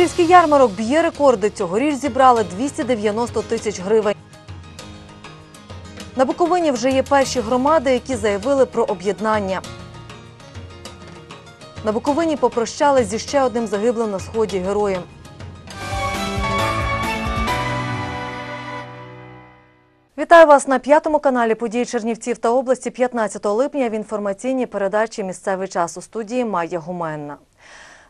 Сільський ярмарок б'є рекорди. Цьогоріч зібрали 290 тисяч гривень. На Буковині вже є перші громади, які заявили про об'єднання. На Буковині попрощались зі ще одним загиблим на сході героєм. Вітаю вас на п'ятому каналі події Чернівців та області 15 липня в інформаційній передачі Місцевий час у студії Майя Гуменна.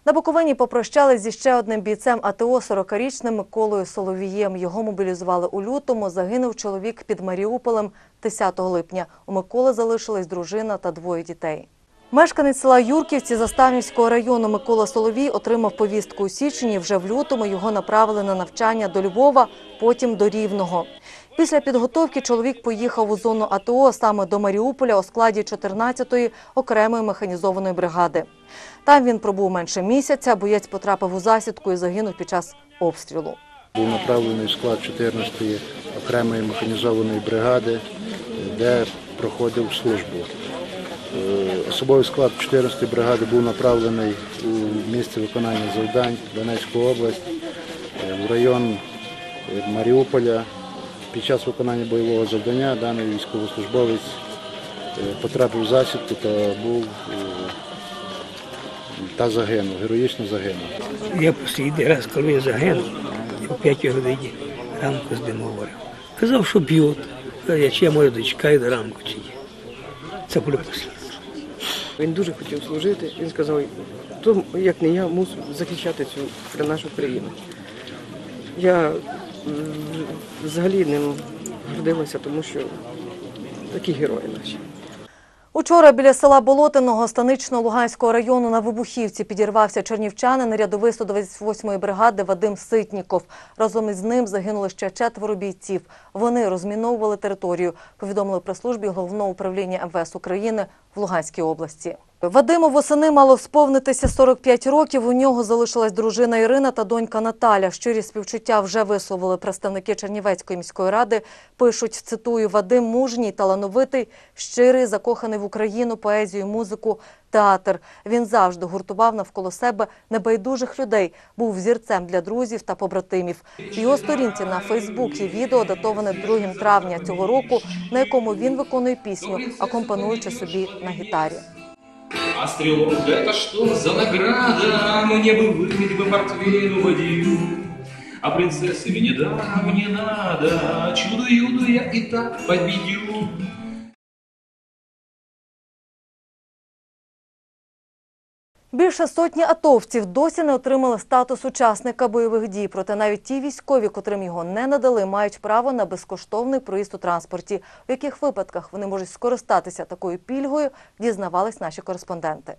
На Буковині попрощались зі ще одним бійцем АТО 40-річним Миколою Соловієм. Його мобілізували у лютому. Загинув чоловік під Маріуполем 10 липня. У Миколи залишились дружина та двоє дітей. Мешканець села Юрківці Заставнівського району Микола Соловій отримав повістку у січні. Вже в лютому його направили на навчання до Львова, потім до Рівного. Після підготовки чоловік поїхав у зону АТО, саме до Маріуполя у складі 14-ї окремої механізованої бригади. Там він пробув менше місяця, боєць потрапив у засідку і загинув під час обстрілу. Був направлений в склад 14-ї окремої механізованої бригади, де проходив службу. Е, Особовий склад 14-ї бригади був направлений у місце виконання завдань Донецьку область, е, в район е, Маріуполя. Під час виконання бойового завдання даний військовослужбовець е, потрапив в засідку та був е, та загинув, героїчно загинув. Я послідний раз, коли він загинув, о 5 годині ранку з ним говорив. Казав, що б'ють. Я чи я моя дочка йде ранку чи ні. Це було послідне. Він дуже хотів служити. Він сказав, хто, як не я, мусив захищати цю нашу країну. Я взагалі ним гордилася, тому що такі герої наші. Учора біля села Болотиного Станично-Луганського району на Вибухівці підірвався чернівчанин, рядовий 128-ї бригади Вадим Ситніков. Разом із ним загинули ще четверо бійців. Вони розміновували територію, повідомили при службі головного управління МВС України в Луганській області. Вадиму восени мало сповнитися 45 років. У нього залишилась дружина Ірина та донька Наталя. Щирі співчуття вже висловили представники Чернівецької міської ради. Пишуть, цитую, Вадим мужній, талановитий, щирий, закоханий в Україну, поезію, музику, театр. Він завжди гуртував навколо себе небайдужих людей, був зірцем для друзів та побратимів. В його сторінці на Фейсбук є відео, датоване 2 травня цього року, на якому він виконує пісню, акомпануючи собі на гітарі. А стрелок, да это что за награда? Мне бы выпить бы портвейну водил. А принцессы мне даром не надо, Чудо-юду я и так победил. Більше сотні атовців досі не отримали статус учасника бойових дій. Проте навіть ті військові, котрим його не надали, мають право на безкоштовний проїзд у транспорті. В яких випадках вони можуть скористатися такою пільгою, дізнавались наші кореспонденти.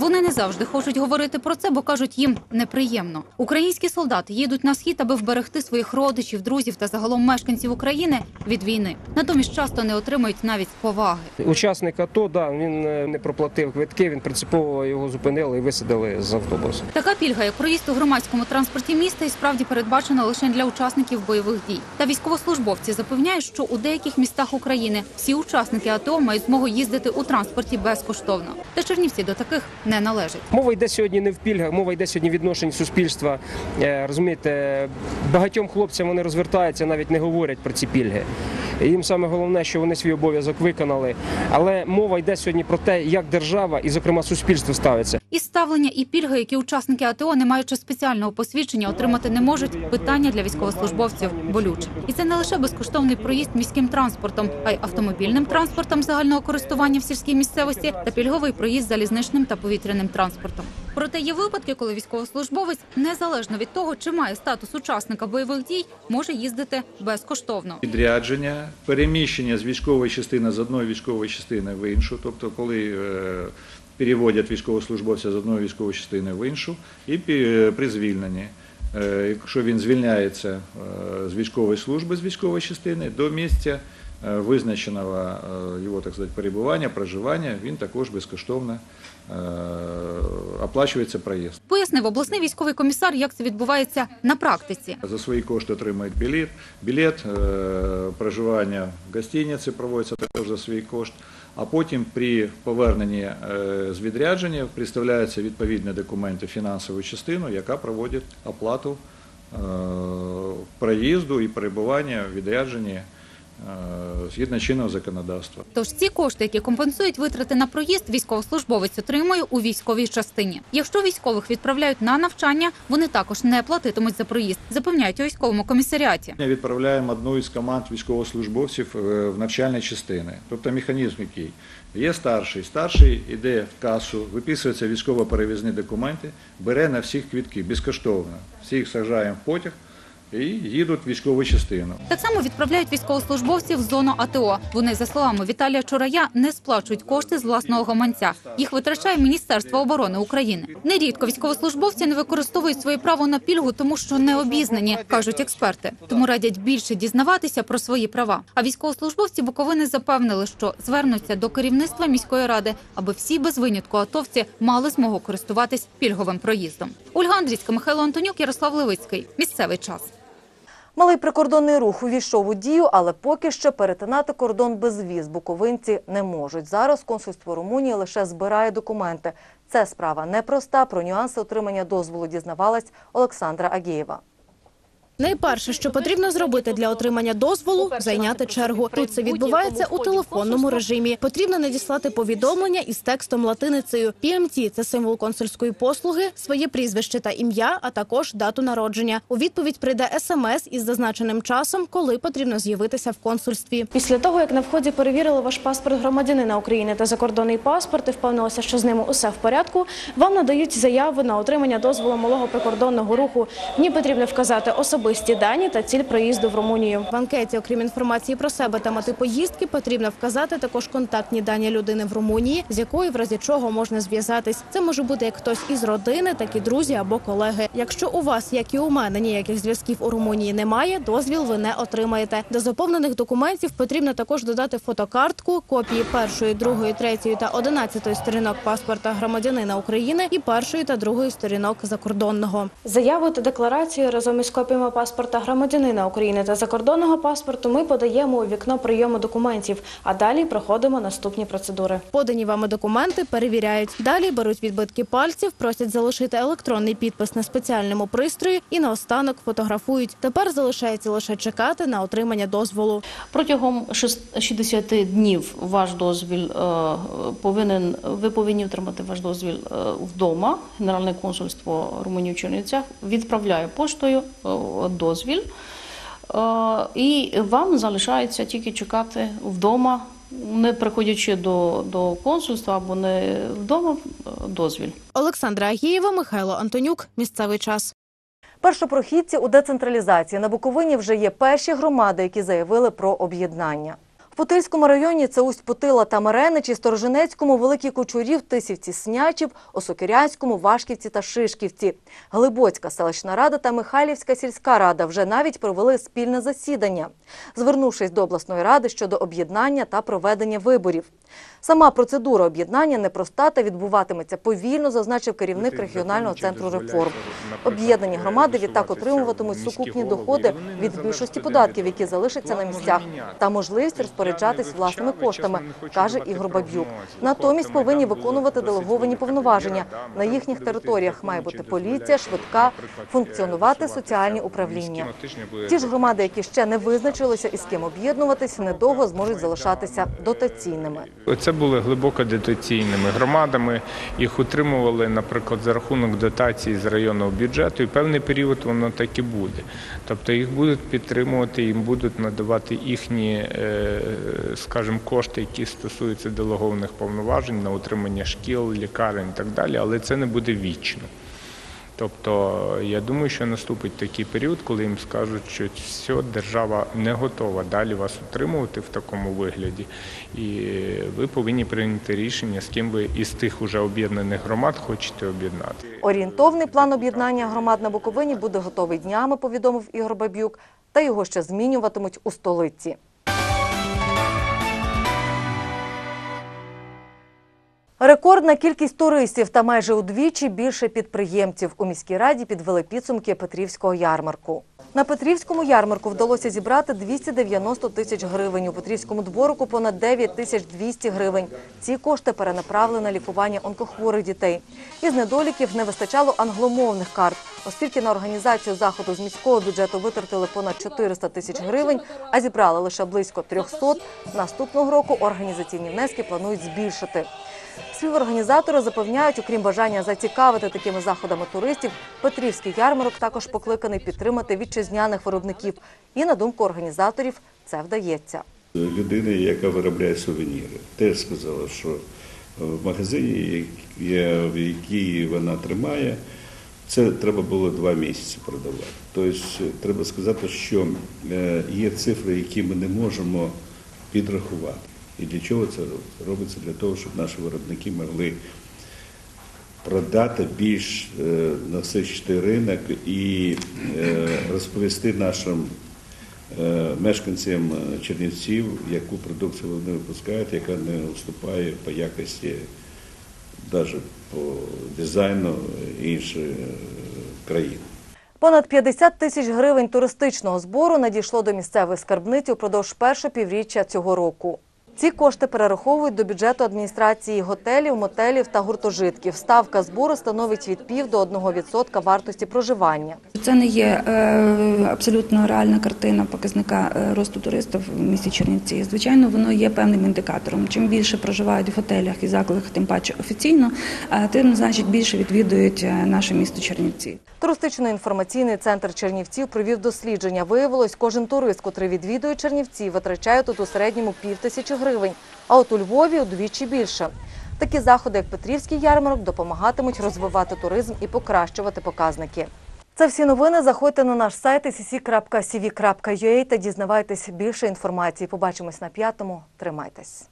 Вони не завжди хочуть говорити про це, бо кажуть, їм неприємно. Українські солдати їдуть на схід, аби вберегти своїх родичів, друзів та загалом мешканців України від війни. Натомість часто не отримують навіть поваги. Учасник АТО, да, він е, не проплатив квитки, він принципово його зупинили і висадили з автобусу. Така пільга, як проїзд у громадському транспорті міста, і справді передбачена лише для учасників бойових дій. Та військовослужбовці запевняють, що у деяких містах України всі учасники АТО мають змогу їздити у транспорті безкоштовно. Та Чернівці до таких не належить. Мова йде сьогодні не в пільгах, мова йде сьогодні відношень суспільства. Е, Розумієте, багатьом хлопцям вони розвертаються, навіть не говорять про ці пільги. Їм саме головне, що вони свій обов'язок виконали. Але мова йде сьогодні про те, як держава і, зокрема, суспільство ставиться. І ставлення і пільги, які учасники АТО, не маючи спеціального посвідчення, отримати не можуть. Питання для військовослужбовців болюче. І це не лише безкоштовний проїзд міським транспортом, а й автомобільним транспортом загального користування в сільській місцевості та пільговий проїзд залізничним та повітряним транспортом. Проте є випадки, коли військовослужбовець, незалежно від того, чи має статус учасника бойових дій, може їздити безкоштовно. Відрядження, переміщення з військової частини з одної військової частини в іншу, тобто коли е, переводять військовослужбовця з одної військової частини в іншу, і при звільненні. Е, Якщо він звільняється е, з військової служби з військової частини до місця е, визначеного е, його так сказати, перебування, проживання, він також безкоштовно е, оплачується проїзд. Пояснив обласний військовий комісар, як це відбувається на практиці. За свої кошти отримують білет, білет, проживання в гостиниці проводиться також за свій кошт. а потім при поверненні е, з відрядження представляються відповідні документи фінансову частину, яка проводить оплату е, проїзду і перебування в відрядженні згідно чинного законодавства. Тож ці кошти, які компенсують витрати на проїзд, військовослужбовець отримує у військовій частині. Якщо військових відправляють на навчання, вони також не платитимуть за проїзд, запевняють у військовому комісаріаті. Ми відправляємо одну із команд військовослужбовців е, в навчальні частини. Тобто механізм який. Є старший. Старший йде в касу, виписуються військово-перевізні документи, бере на всіх квітки безкоштовно. Всіх сажаємо в потяг і їдуть в військову частину. Так само відправляють військовослужбовців в зону АТО. Вони, за словами Віталія Чурая, не сплачують кошти з власного гаманця. Їх витрачає Міністерство оборони України. Нерідко військовослужбовці не використовують своє право на пільгу, тому що не обізнані, кажуть експерти. Тому радять більше дізнаватися про свої права. А військовослужбовці Буковини запевнили, що звернуться до керівництва міської ради, аби всі без винятку атовці мали змогу користуватись пільговим проїздом. Ольга Андрійська, Михайло Антонюк, Ярослав Левицький. Місцевий час. Малий прикордонний рух увійшов у дію, але поки що перетинати кордон без віз буковинці не можуть. Зараз консульство Румунії лише збирає документи. Це справа непроста. Про нюанси отримання дозволу дізнавалась Олександра Агієва. Найперше, що потрібно зробити для отримання дозволу, зайняти чергу. Тут це відбувається у телефонному режимі. Потрібно надіслати повідомлення із текстом латиницею. PMT – це символ консульської послуги, своє прізвище та ім'я, а також дату народження. У відповідь прийде смс із зазначеним часом, коли потрібно з'явитися в консульстві. Після того, як на вході перевірили ваш паспорт громадянина України та закордонний паспорт і впевнилися, що з ними усе в порядку, вам надають заяву на отримання дозволу малого прикордонного руху. В ній потрібно вказати особисті дані та ціль проїзду в Румунію. В анкеті, окрім інформації про себе та мети поїздки, потрібно вказати також контактні дані людини в Румунії, з якою в разі чого можна зв'язатись. Це може бути як хтось із родини, так і друзі або колеги. Якщо у вас, як і у мене, ніяких зв'язків у Румунії немає, дозвіл ви не отримаєте. До заповнених документів потрібно також додати фотокартку, копії першої, другої, третьої та одинадцятої сторінок паспорта громадянина України і першої та другої сторінок закордонного. Заяву та декларацію разом із копіями паспорта громадянина України та закордонного паспорту ми подаємо у вікно прийому документів, а далі проходимо наступні процедури. Подані вами документи перевіряють. Далі беруть відбитки пальців, просять залишити електронний підпис на спеціальному пристрої і наостанок фотографують. Тепер залишається лише чекати на отримання дозволу. Протягом шест- 60 днів ваш дозвіл е, повинен, ви повинні отримати ваш дозвіл е, вдома. Генеральне консульство Румунії в Чернівцях відправляє поштою е, дозвіл. Е, І вам залишається тільки чекати вдома, не приходячи до, до консульства або не вдома е, дозвіл. Олександра Агієва, Михайло Антонюк. Місцевий час. Першопрохідці у децентралізації на Буковині вже є перші громади, які заявили про об'єднання. Путильському районі це Усть-Путила та Мареничі, Сторожинецькому, Великій Кучурів, Тисівці, Снячів, Осокірянському, Вашківці та Шишківці. Глибоцька селищна рада та Михайлівська сільська рада вже навіть провели спільне засідання, звернувшись до обласної ради щодо об'єднання та проведення виборів. Сама процедура об'єднання непроста та відбуватиметься повільно, зазначив керівник регіонального центру реформ. Об'єднані громади відтак отримуватимуть сукупні доходи від більшості податків, які залишаться на місцях, та можливість розпоряджатись власними коштами, каже Ігор Баб'юк. Натомість повинні виконувати делеговані повноваження. На їхніх територіях має бути поліція, швидка, функціонувати соціальні управління. Ті ж громади, які ще не визначилися із ким об'єднуватись, недовго зможуть залишатися дотаційними. Це були глибоко дотаційними громадами. Їх утримували, наприклад, за рахунок дотації з районного бюджету, і певний період воно так і буде. Тобто їх будуть підтримувати, їм будуть надавати їхні, е, скажімо, кошти, які стосуються делегованих повноважень на утримання шкіл, лікарень і так далі, але це не буде вічно. Тобто я думаю, що наступить такий період, коли їм скажуть, що все, держава не готова далі вас утримувати в такому вигляді, і ви повинні прийняти рішення, з ким ви із тих уже об'єднаних громад хочете об'єднати. Орієнтовний план об'єднання громад на Буковині буде готовий днями, повідомив Ігор Баб'юк, та його ще змінюватимуть у столиці. Рекордна кількість туристів та майже удвічі більше підприємців у міській раді підвели підсумки Петрівського ярмарку. На Петрівському ярмарку вдалося зібрати 290 тисяч гривень. У Петрівському дворику понад 9 тисяч 200 гривень. Ці кошти перенаправили на лікування онкохворих дітей. Із недоліків не вистачало англомовних карт, оскільки на організацію заходу з міського бюджету витратили понад 400 тисяч гривень, а зібрали лише близько 300. Наступного року організаційні внески планують збільшити. Співорганізатори запевняють, окрім бажання зацікавити такими заходами туристів, Петрівський ярмарок також покликаний підтримати вітчизняних виробників. І на думку організаторів, це вдається. людина, яка виробляє сувеніри, теж сказала, що в магазині, в якій вона тримає, це треба було два місяці продавати. Тобто треба сказати, що е, є цифри, які ми не можемо підрахувати. І для чого це робиться? Для того, щоб наші виробники могли продати більш е, насичений ринок і е, розповісти нашим е, мешканцям Чернівців, яку продукцію вони випускають, яка не уступає по якості, навіть по дизайну інших країн. Понад 50 тисяч гривень туристичного збору надійшло до місцевої скарбниці упродовж першого півріччя цього року. Ці кошти перераховують до бюджету адміністрації готелів, мотелів та гуртожитків. Ставка збору становить від пів до 1% вартості проживання. Це не є е, абсолютно реальна картина показника е, росту туристів в місті Чернівці. Звичайно, воно є певним індикатором. Чим більше проживають в готелях і закладах, тим паче офіційно, е, тим значить більше відвідують наше місто Чернівці. Туристично-інформаційний центр Чернівців провів дослідження. Виявилось, кожен турист, котрий відвідує Чернівці, витрачає тут у середньому пів тисячі гривень, а от у Львові удвічі більше. Такі заходи, як Петрівський ярмарок, допомагатимуть розвивати туризм і покращувати показники. Це всі новини. Заходьте на наш сайт cc.cv.ua та дізнавайтесь більше інформації. Побачимось на п'ятому. Тримайтесь.